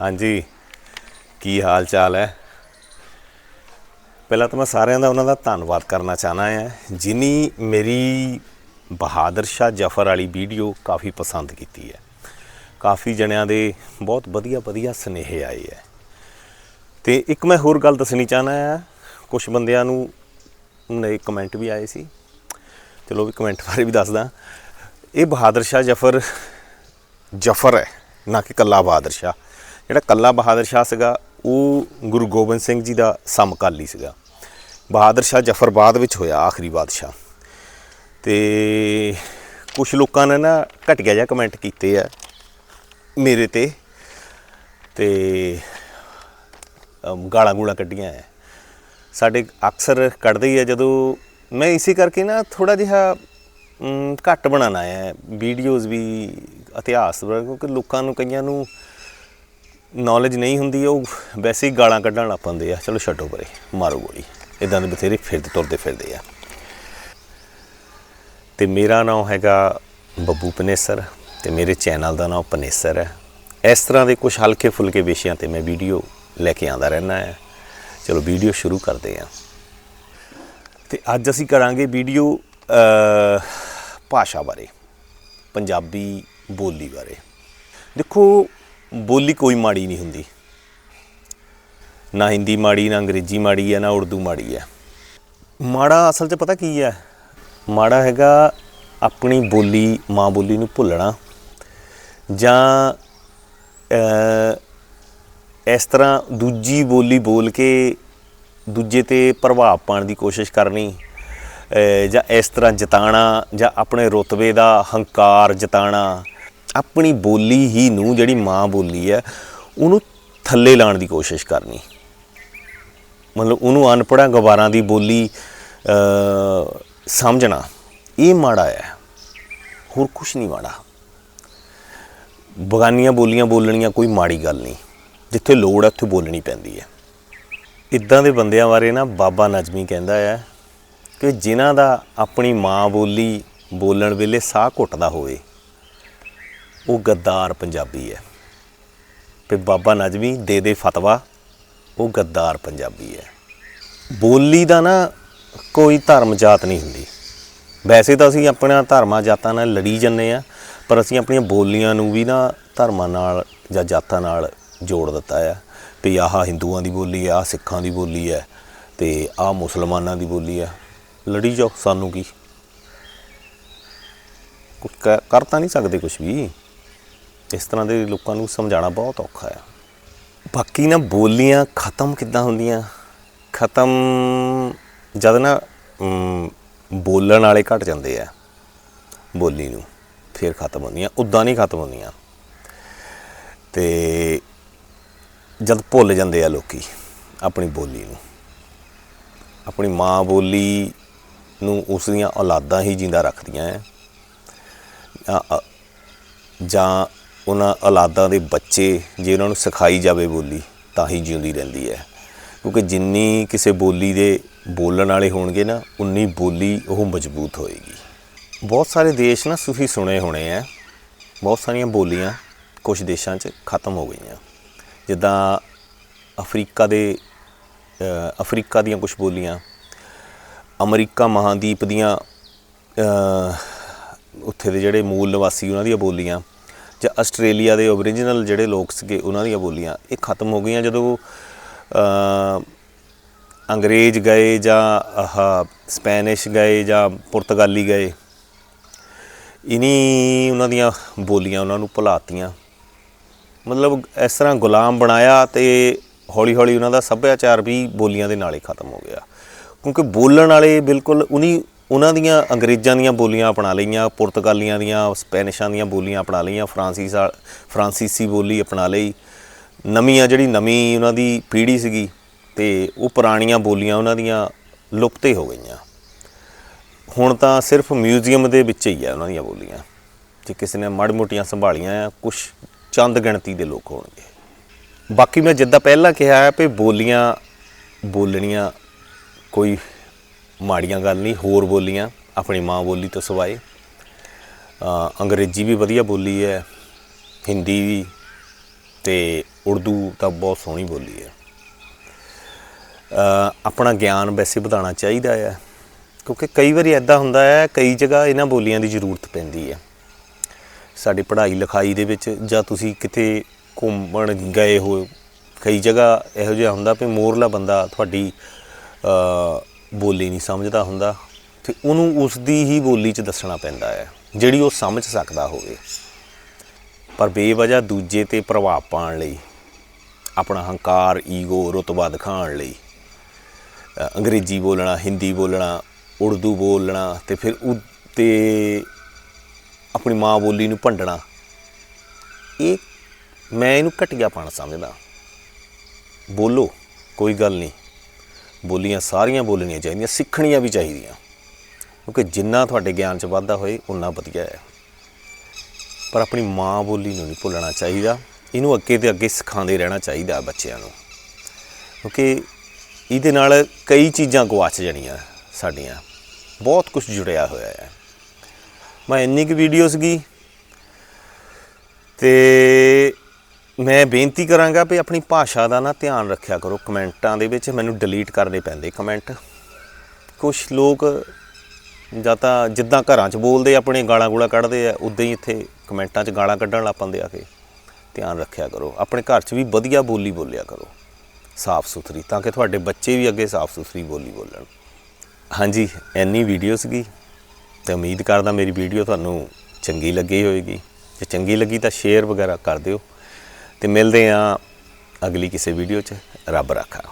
ਹਾਂਜੀ। ਕੀ ਹਾਲ ਚਾਲ ਹੈ? ਪਹਿਲਾਂ ਤਾਂ ਮੈਂ ਸਾਰਿਆਂ ਦਾ ਉਹਨਾਂ ਦਾ ਧੰਨਵਾਦ ਕਰਨਾ ਚਾਹਨਾ ਹੈ। ਜਿਨੀ ਮੇਰੀ ਬਹਾਦਰ ਸ਼ਾਹ ਜਫਰ ਵਾਲੀ ਵੀਡੀਓ ਕਾਫੀ ਪਸੰਦ ਕੀਤੀ ਹੈ। ਕਾਫੀ ਜਣਿਆਂ ਦੇ ਬਹੁਤ ਵਧੀਆ ਵਧੀਆ ਸੁਨੇਹੇ ਆਏ ਹੈ। ਤੇ ਇੱਕ ਮੈਂ ਹੋਰ ਗੱਲ ਦੱਸਣੀ ਚਾਹਨਾ ਹੈ। ਕੁਝ ਬੰਦਿਆਂ ਨੂੰ ਨੇ ਕਮੈਂਟ ਵੀ ਆਏ ਸੀ। ਚਲੋ ਵੀ ਕਮੈਂਟ ਬਾਰੇ ਵੀ ਦੱਸਦਾ। ਇਹ ਬਹਾਦਰ ਸ਼ਾਹ ਜਫਰ ਜਫਰ ਹੈ, ਨਾ ਕਿ ਕੱਲਾ ਬਹਾਦਰ ਸ਼ਾਹ। ਜਿਹੜਾ ਕੱਲਾ ਬਹਾਦਰ ਸ਼ਾਹ ਸੀਗਾ, ਉਹ ਗੁਰੂ ਗੋਬਿੰਦ ਸਿੰਘ ਜੀ ਦਾ ਸਮਕਾਲੀ ਸੀਗਾ। ਬਹਾਦਰ ਸ਼ਾਹ ਜਫਰਬਾਦ ਵਿੱਚ ਹੋਇਆ ਆਖਰੀ ਬਾਦਸ਼ਾਹ। ਤੇ ਕੁਝ ਲੋਕਾਂ ਨੇ ਨਾ ਘਟਿਆ ਜਿਹਾ ਕਮੈਂਟ ਕੀਤੇ ਆ ਮੇਰੇ ਤੇ ਤੇ ਗਾਲਾਂ ਗੂਲਾਂ ਕੱਢੀਆਂ ਐ ਸਾਡੇ ਅਕਸਰ ਕੱਢਦੇ ਹੀ ਆ ਜਦੋਂ ਮੈਂ ਇਸੇ ਕਰਕੇ ਨਾ ਥੋੜਾ ਜਿਹਾ ਘੱਟ ਬਣਾਉਣਾ ਹੈ ਵੀਡੀਓਜ਼ ਵੀ, ਇਤਿਹਾਸ ਕਿਉਂਕਿ ਲੋਕਾਂ ਨੂੰ, ਕਈਆਂ ਨੂੰ ਨੌਲੇਜ ਨਹੀਂ ਹੁੰਦੀ, ਉਹ ਵੈਸੇ ਹੀ ਗਾਲਾਂ ਕੱਢਣ ਲੱਗ ਪੈਂਦੇ ਆ। ਚਲੋ ਛੱਡੋ ਪਰੇ, ਮਾਰੋ ਗੋਲੀ। ਇਦਾਂ ਦੇ ਬਥੇਰੇ ਫਿਰਦੇ, ਤੁਰਦੇ ਫਿਰਦੇ ਆ। ਤੇ ਮੇਰਾ ਨਾਮ ਹੈਗਾ ਬੱਬੂ ਪਨੇਸਰ ਤੇ ਮੇਰੇ ਚੈਨਲ ਦਾ ਨਾਮ ਪਨੇਸਰ ਹੈ। ਇਸ ਤਰ੍ਹਾਂ ਦੇ ਕੁਝ ਹਲਕੇ ਫੁਲਕੇ ਵਿਸ਼ਿਆਂ ਤੇ ਮੈਂ ਵੀਡੀਓ ਲੈ ਕੇ ਆਉਂਦਾ ਰਹਿਣਾ ਹੈ। ਚਲੋ ਵੀਡੀਓ ਸ਼ੁਰੂ ਕਰਦੇ ਹਾਂ। ਤੇ ਅੱਜ ਅਸੀਂ ਕਰਾਂਗੇ ਵੀਡੀਓ ਭਾਸ਼ਾ ਬਾਰੇ, ਪੰਜਾਬੀ ਬੋਲੀ ਬਾਰੇ। ਦੇਖੋ ਬੋਲੀ ਕੋਈ ਮਾੜੀ ਨਹੀਂ ਹੁੰਦੀ। ਨਾ ਹਿੰਦੀ ਮਾੜੀ, ਨਾ ਅੰਗਰੇਜ਼ੀ ਮਾੜੀ ਹੈ, ਨਾ ਉਰਦੂ ਮਾੜੀ ਹੈ। ਮਾੜਾ ਅਸਲ 'ਚ ਪਤਾ ਕੀ ਹੈ? ਮਾੜਾ ਹੈਗਾ ਆਪਣੀ ਬੋਲੀ, ਮਾਂ ਬੋਲੀ ਨੂੰ ਭੁੱਲਣਾ ਜਾਂ ਇਸ ਤਰ੍ਹਾਂ ਦੂਜੀ ਬੋਲੀ ਬੋਲ ਕੇ ਦੂਜੇ ਤੇ ਪ੍ਰਭਾਵ ਪਾਉਣ ਦੀ ਕੋਸ਼ਿਸ਼ ਕਰਨੀ ਜਾਂ ਇਸ ਤਰ੍ਹਾਂ ਜਤਾਣਾ ਜਾਂ ਆਪਣੇ ਰੁਤਬੇ ਦਾ ਹੰਕਾਰ ਜਤਾਣਾ ਆਪਣੀ ਬੋਲੀ ਹੀ ਨੂੰ ਜਿਹੜੀ ਮਾਂ ਬੋਲੀ ਹੈ, ਉਹਨੂੰ ਥੱਲੇ ਲਾਉਣ ਦੀ ਕੋਸ਼ਿਸ਼ ਕਰਨੀ। ਮਤਲਬ ਉਹਨੂੰ ਅਨਪੜ੍ਹਾਂ ਗਵਾਰਾਂ ਦੀ ਬੋਲੀ ਸਮਝਣਾ, ਇਹ ਮਾੜਾ ਹੈ। ਹੋਰ ਕੁਝ ਨਹੀਂ ਮਾੜਾ। ਬਗਾਨੀਆਂ ਬੋਲੀਆਂ ਬੋਲਣੀਆਂ ਕੋਈ ਮਾੜੀ ਗੱਲ ਨਹੀਂ। ਜਿੱਥੇ ਲੋੜ ਹੈ, ਉੱਥੇ ਬੋਲਣੀ ਪੈਂਦੀ ਹੈ। ਇਦਾਂ ਦੇ ਬੰਦਿਆਂ ਬਾਰੇ ਨਾ ਬਾਬਾ ਨਜਮੀ ਕਹਿੰਦਾ ਹੈ ਕਿ ਜਿਨ੍ਹਾਂ ਦਾ ਆਪਣੀ ਮਾਂ ਬੋਲੀ ਬੋਲਣ ਵੇਲੇ ਸਾਹ ਘੁੱਟਦਾ ਹੋਵੇ ਉਹ ਗੱਦਾਰ ਪੰਜਾਬੀ ਹੈ। ਤੇ ਬਾਬਾ ਨਜਮੀ ਦੇ ਦੇ ਫਤਵਾ, ਉਹ ਗੱਦਾਰ ਪੰਜਾਬੀ ਹੈ। ਬੋਲੀ ਦਾ ਨਾ ਕੋਈ ਧਰਮ ਜਾਤ ਨਹੀਂ ਹੁੰਦੀ। ਵੈਸੇ ਤਾਂ ਅਸੀਂ ਆਪਣਾ ਧਰਮਾਂ ਜਾਤਾਂ ਨਾਲ ਲੜੀ ਜੰਨੇ ਆ ਪਰ ਅਸੀਂ ਆਪਣੀਆਂ ਬੋਲੀਆਂ ਨੂੰ ਵੀ ਨਾ ਧਰਮਾਂ ਨਾਲ ਜਾਂ ਜਾਤਾਂ ਨਾਲ ਜੋੜ ਦਿੱਤਾ ਆ। ਵੀ ਆਹ ਹਿੰਦੂਆਂ ਦੀ ਬੋਲੀ ਆ, ਆਹ ਸਿੱਖਾਂ ਦੀ ਬੋਲੀ ਹੈ ਤੇ ਆਹ ਮੁਸਲਮਾਨਾਂ ਦੀ ਬੋਲੀ ਆ। ਲੜੀ ਜਾਓ, ਸਾਨੂੰ ਕੀ? ਕੁਝ ਕਰ ਕਰ ਤਾਂ ਨਹੀਂ ਸਕਦੇ ਕੁਝ ਵੀ। ਇਸ ਤਰ੍ਹਾਂ ਦੇ ਲੋਕਾਂ ਨੂੰ ਸਮਝਾਉਣਾ ਬਹੁਤ ਔਖਾ ਹੈ। ਬਾਕੀ ਨਾ ਬੋਲੀਆਂ ਖਤਮ ਕਿੱਦਾਂ ਹੁੰਦੀਆਂ? ਖਤਮ ਜਦ ਨਾ ਬੋਲਣ ਵਾਲੇ ਘਟ ਜਾਂਦੇ ਆ ਬੋਲੀ ਨੂੰ, ਫਿਰ ਖਤਮ ਹੁੰਦੀਆਂ, ਉਦਾਂ ਨਹੀਂ ਖਤਮ ਹੁੰਦੀਆਂ। ਤੇ ਜਦ ਭੁੱਲ ਜਾਂਦੇ ਆ ਲੋਕੀ ਆਪਣੀ ਬੋਲੀ ਨੂੰ। ਆਪਣੀ ਮਾਂ ਬੋਲੀ ਨੂੰ ਉਸ ਦੀਆਂ ਔਲਾਦਾਂ ਹੀ ਜਿੰਦਾ ਰੱਖਦੀਆਂ ਹੈ ਜਾਂ ਉਹਨਾਂ ਔਲਾਦਾਂ ਦੇ ਬੱਚੇ ਜੇ ਉਹਨਾਂ ਨੂੰ ਸਿਖਾਈ ਜਾਵੇ ਬੋਲੀ, ਤਾਂ ਹੀ ਜਿਉਂਦੀ ਰਹਿੰਦੀ ਹੈ। ਕਿਉਂਕਿ ਜਿੰਨੀ ਕਿਸੇ ਬੋਲੀ ਦੇ ਬੋਲਣ ਵਾਲੇ ਹੋਣਗੇ ਨਾ, ਉਨੀ ਬੋਲੀ ਉਹ ਮਜ਼ਬੂਤ ਹੋਏਗੀ। ਬਹੁਤ ਸਾਰੇ ਦੇਸ਼ ਨਾ ਤੁਸੀਂ ਸੁਣੇ ਹੋਣੇ ਆ। ਬਹੁਤ ਸਾਰੀਆਂ ਬੋਲੀਆਂ ਕੁਝ ਦੇਸ਼ਾਂ 'ਚ ਖਤਮ ਹੋ ਗਈਆਂ। ਜਿੱਦਾਂ ਅਫਰੀਕਾ ਦੇ ਅਫਰੀਕਾ ਦੀਆਂ ਕੁਝ ਬੋਲੀਆਂ, ਅਮਰੀਕਾ ਮਹਾਦੀਪ ਦੀਆਂ ਉੱਥੇ ਦੇ ਜਿਹੜੇ ਮੂਲ ਨਿਵਾਸੀ ਉਹਨਾਂ ਦੀਆਂ ਬੋਲੀਆਂ ਜਾਂ ਆਸਟ੍ਰੇਲੀਆ ਦੇ ਓਰੀਜਨਲ ਜਿਹੜੇ ਲੋਕ ਸੀਗੇ, ਉਹਨਾਂ ਦੀਆਂ ਬੋਲੀਆਂ, ਇਹ ਖਤਮ ਹੋ ਗਈਆਂ ਜਦੋਂ ਅੰਗਰੇਜ਼ ਗਏ ਜਾਂ ਆਹ ਸਪੈਨਿਸ਼ ਗਏ ਜਾਂ ਪੁਰਤਗਾਲੀ ਗਏ। ਇਨੀ ਉਹਨਾਂ ਦੀਆਂ ਬੋਲੀਆਂ ਉਹਨਾਂ ਨੂੰ ਭੁਲਾਤੀਆਂ। ਮਤਲਬ ਇਸ ਤਰ੍ਹਾਂ ਗੁਲਾਮ ਬਣਾਇਆ ਤੇ ਹੌਲੀ ਹੌਲੀ ਉਹਨਾਂ ਦਾ ਸੱਭਿਆਚਾਰ ਵੀ ਬੋਲੀਆਂ ਦੇ ਨਾਲ ਹੀ ਖਤਮ ਹੋ ਗਿਆ। ਕਿਉਂਕਿ ਬੋਲਣ ਵਾਲੇ ਬਿਲਕੁਲ ਉਨੀ ਉਹਨਾਂ ਦੀਆਂ ਅੰਗਰੇਜ਼ਾਂ ਦੀਆਂ ਬੋਲੀਆਂ ਅਪਣਾ ਲਈਆਂ, ਪੁਰਤਗਾਲੀਆਂ ਦੀਆਂ, ਸਪੈਨਿਸ਼ਾਂ ਦੀਆਂ ਬੋਲੀਆਂ ਅਪਣਾ ਲਈਆਂ, ਫਰਾਂਸੀਸ ਫਰਾਂਸੀਸੀ ਬੋਲੀ ਅਪਣਾ ਲਈ। ਨਵੀਂ ਆ ਜਿਹੜੀ ਨਵੀਂ ਉਹਨਾਂ ਦੀ ਪੀੜ੍ਹੀ ਸੀਗੀ ਤੇ ਉਹ ਪੁਰਾਣੀਆਂ ਬੋਲੀਆਂ ਉਹਨਾਂ ਦੀਆਂ ਲੁਪਤੇ ਹੋ ਗਈਆਂ। ਹੁਣ ਤਾਂ ਸਿਰਫ ਮਿਊਜ਼ੀਅਮ ਦੇ ਵਿੱਚ ਹੀ ਆ ਉਹਨਾਂ ਦੀਆਂ ਬੋਲੀਆਂ। ਜੇ ਕਿਸੇ ਨੇ ਮੜ ਮੋਟੀਆਂ ਸੰਭਾਲੀਆਂ ਆ ਕੁਝ ਚੰਦ ਗਿਣਤੀ ਦੇ ਲੋਕ ਹੋਣਗੇ। ਬਾਕੀ ਮੈਂ ਜਿੱਦਾਂ ਪਹਿਲਾਂ ਕਿਹਾ ਹੈ ਵੀ ਬੋਲੀਆਂ ਬੋਲਣੀਆਂ ਕੋਈ ਮਾੜੀਆਂ ਗੱਲ ਨਹੀਂ, ਹੋਰ ਬੋਲੀਆਂ, ਆਪਣੀ ਮਾਂ ਬੋਲੀ ਤੋਂ ਸਿਵਾਏ। ਅੰਗਰੇਜ਼ੀ ਵੀ ਵਧੀਆ ਬੋਲੀ ਹੈ, ਹਿੰਦੀ ਵੀ, ਤੇ ਉਰਦੂ ਤਾਂ ਬਹੁਤ ਸੋਹਣੀ ਬੋਲੀ ਹੈ। ਆਪਣਾ ਗਿਆਨ ਵੈਸੇ ਵਧਾਉਣਾ ਚਾਹੀਦਾ ਹੈ, ਕਿਉਂਕਿ ਕਈ ਵਾਰੀ ਐਦਾਂ ਹੁੰਦਾ ਹੈ, ਕਈ ਜਗ੍ਹਾ ਇਹਨਾਂ ਬੋਲੀਆਂ ਦੀ ਜ਼ਰੂਰਤ ਪੈਂਦੀ ਹੈ। ਸਾਡੀ ਪੜ੍ਹਾਈ ਲਿਖਾਈ ਦੇ ਵਿੱਚ ਜਾਂ ਤੁਸੀਂ ਕਿਤੇ ਘੁੰਮਣ ਗਏ ਹੋ, ਕਈ ਜਗ੍ਹਾ ਇਹੋ ਜਿਹਾ ਹੁੰਦਾ ਵੀ ਮੋਰਲਾ ਬੰਦਾ ਤੁਹਾਡੀ ਬੋਲੀ ਨਹੀਂ ਸਮਝਦਾ ਹੁੰਦਾ ਤੇ ਉਹਨੂੰ ਉਸ ਦੀ ਹੀ ਬੋਲੀ 'ਚ ਦੱਸਣਾ ਪੈਂਦਾ ਹੈ, ਜਿਹੜੀ ਉਹ ਸਮਝ ਸਕਦਾ ਹੋਵੇ। ਪਰ ਬੇਵਜ੍ਹਾ ਦੂਜੇ ਤੇ ਪ੍ਰਭਾਵ ਪਾਉਣ ਲਈ, ਆਪਣਾ ਹੰਕਾਰ, ਈਗੋ, ਰੁਤਬਾ ਦਿਖਾਉਣ ਲਈ ਅੰਗਰੇਜ਼ੀ ਬੋਲਣਾ, ਹਿੰਦੀ ਬੋਲਣਾ, ਉਰਦੂ ਬੋਲਣਾ ਤੇ ਫਿਰ ਉਹ ਤੇ ਆਪਣੀ ਮਾਂ ਬੋਲੀ ਨੂੰ ਭੰਡਣਾ, ਇਹ ਮੈਂ ਇਹਨੂੰ ਘਟੀਆਪਣ ਸਮਝਦਾ। ਬੋਲੋ, ਕੋਈ ਗੱਲ ਨਹੀਂ। ਬੋਲੀਆਂ ਸਾਰੀਆਂ ਬੋਲਣੀਆਂ ਚਾਹੀਦੀਆਂ, ਸਿੱਖਣੀਆਂ ਵੀ ਚਾਹੀਦੀਆਂ। ਕਿਉਂਕਿ ਜਿੰਨਾ ਤੁਹਾਡੇ ਗਿਆਨ 'ਚ ਵਾਧਾ ਹੋਏ, ਉਨਾ ਵਧੀਆ ਹੈ। ਪਰ ਆਪਣੀ ਮਾਂ ਬੋਲੀ ਨੂੰ ਨਹੀਂ ਭੁੱਲਣਾ ਚਾਹੀਦਾ। ਇਹਨੂੰ ਅੱਗੇ ਤੇ ਅੱਗੇ ਸਿਖਾਉਂਦੇ ਰਹਿਣਾ ਚਾਹੀਦਾ ਬੱਚਿਆਂ ਨੂੰ। ਕਿਉਂਕਿ ਇਹਦੇ ਨਾਲ ਕਈ ਚੀਜ਼ਾਂ ਗਵਾਚ ਜਾਣੀਆਂ ਸਾਡੀਆਂ। ਬਹੁਤ ਕੁਝ ਜੁੜਿਆ ਹੋਇਆ ਹੈ। ਮੈਂ ਇੰਨੀ ਕੁ ਵੀਡੀਓ ਸੀਗੀ ਤੇ ਮੈਂ ਬੇਨਤੀ ਕਰਾਂਗਾ ਵੀ ਆਪਣੀ ਭਾਸ਼ਾ ਦਾ ਨਾ ਧਿਆਨ ਰੱਖਿਆ ਕਰੋ। ਕਮੈਂਟਾਂ ਦੇ ਵਿੱਚ ਮੈਨੂੰ ਡਿਲੀਟ ਕਰਨੇ ਪੈਂਦੇ ਕਮੈਂਟ। ਕੁਝ ਲੋਕ ਜਾਂ ਤਾਂ ਜਿੱਦਾਂ ਘਰਾਂ 'ਚ ਬੋਲਦੇ, ਆਪਣੇ ਗਾਲਾਂ ਗੂਲਾਂ ਕੱਢਦੇ ਆ, ਉਦਾਂ ਹੀ ਇੱਥੇ ਕਮੈਂਟਾਂ 'ਚ ਗਾਲਾਂ ਕੱਢਣ ਲੱਗ ਪੈਂਦੇ ਆ ਕੇ। ਧਿਆਨ ਰੱਖਿਆ ਕਰੋ। ਆਪਣੇ ਘਰ 'ਚ ਵੀ ਵਧੀਆ ਬੋਲੀ ਬੋਲਿਆ ਕਰੋ। ਸਾਫ਼ ਸੁਥਰੀ, ਤਾਂ ਕਿ ਤੁਹਾਡੇ ਬੱਚੇ ਵੀ ਅੱਗੇ ਸਾਫ਼ ਸੁਥਰੀ ਬੋਲੀ ਬੋਲਣ। ਹਾਂਜੀ ਐਨੀ ਵੀਡੀਓ ਸੀਗੀ ਤੇ ਉਮੀਦ ਕਰਦਾ ਮੇਰੀ ਵੀਡੀਓ ਤੁਹਾਨੂੰ ਚੰਗੀ ਲੱਗੀ ਹੋਵੇਗੀ। ਜੇ ਚੰਗੀ ਲੱਗੀ ਤਾਂ ਸ਼ੇਅਰ ਵਗੈਰਾ ਕਰ ਦਿਓ। ਤੇ ਮਿਲਦੇ ਆਂ ਅਗਲੀ ਕਿਸੇ ਵੀਡੀਓ 'ਚ। ਰੱਬ ਰਾਖਾ।